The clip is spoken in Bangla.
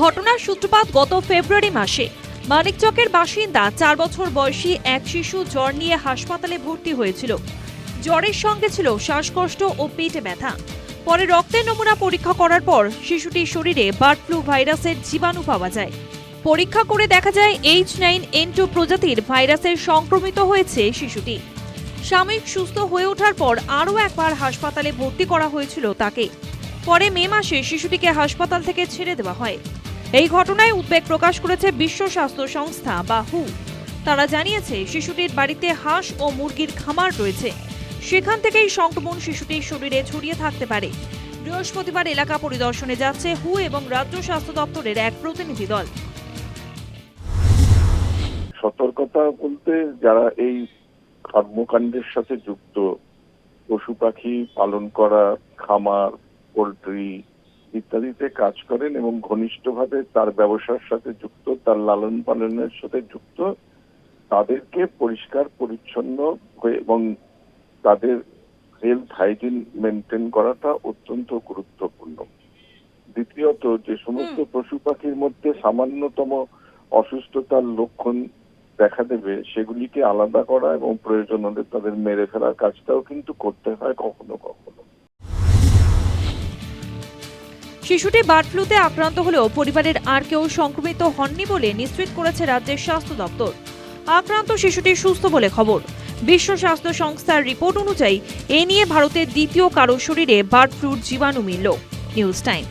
ঘটনার সূত্রপাত গত ফেব্রুয়ারি মাসে। মানিকচকের বাসিন্দা, চার বছর বয়সী এক শিশু জ্বর নিয়ে হাসপাতালে ভর্তি হয়েছিল। জ্বরের সঙ্গে ছিল শ্বাসকষ্ট ও পেটে ব্যথা। পরে রক্তের নমুনা পরীক্ষা করার পর শিশুটির শরীরে বার্ড ফ্লু ভাইরাসের জীবাণু পাওয়া যায়। পরীক্ষা করে দেখা যায়, এইচ নাইন এন টু প্রজাতির ভাইরাসের সংক্রমিত হয়েছে শিশুটি। সাময়িক সুস্থ হয়ে ওঠার পর আরও একবার হাসপাতালে ভর্তি করা হয়েছিল তাকে। পরে মে মাসে শিশুটিকে হাসপাতাল থেকে ছেড়ে দেওয়া হয়। এই ঘটনায় উদ্বেগ প্রকাশ করেছে বিশ্ব স্বাস্থ্য সংস্থা বা হু তারা জানিয়েছে, শিশুটির বাড়িতে হাঁস ও মুরগির খামার রয়েছে। সেখান থেকেই সংক্রমণ শিশুটির শরীরে ছড়িয়ে থাকতে পারে। বৃহস্পতিবার এলাকা পরিদর্শনে যাচ্ছে হু এবং রাজ্য স্বাস্থ্য দপ্তরের এক প্রতিনিধি দল। সতর্কতা বলতে যারা এই কর্মকাণ্ডের সাথে যুক্ত, পশু পাখি পালন করা, খামার, পোল্ট্রি ইত্যাদিতে কাজ করেন এবং ঘনিষ্ঠভাবে তার ব্যবসার সাথে যুক্ত তার লালন পালনের সাথে যুক্ত তাদেরকে পরিষ্কার পরিচ্ছন্ন হয়ে এবং তাদের হেলথ হাইজিন মেনটেন করাটা অত্যন্ত গুরুত্বপূর্ণ। দ্বিতীয়ত যে সমস্ত পশু পাখির মধ্যে সামান্যতম অসুস্থতার লক্ষণ দেখা দেবে সেগুলিকে আলাদা করা এবং প্রয়োজন হলে তাদের মেরে ফেলার কাজটাও কিন্তু করতে হয় কখনো কখনো। শিশুটি বার্ড ফ্লুতে আক্রান্ত হলেও পরিবারের আর কেউ সংক্রমিত হননি বলে নিশ্চিত করেছে রাজ্যের স্বাস্থ্য দপ্তর। আক্রান্ত শিশুটি সুস্থ বলে খবর। বিশ্ব স্বাস্থ্য সংস্থার রিপোর্ট অনুযায়ী এ নিয়ে ভারতের দ্বিতীয় কারও শরীরে বার্ড ফ্লুর জীবাণু মিলল। News time.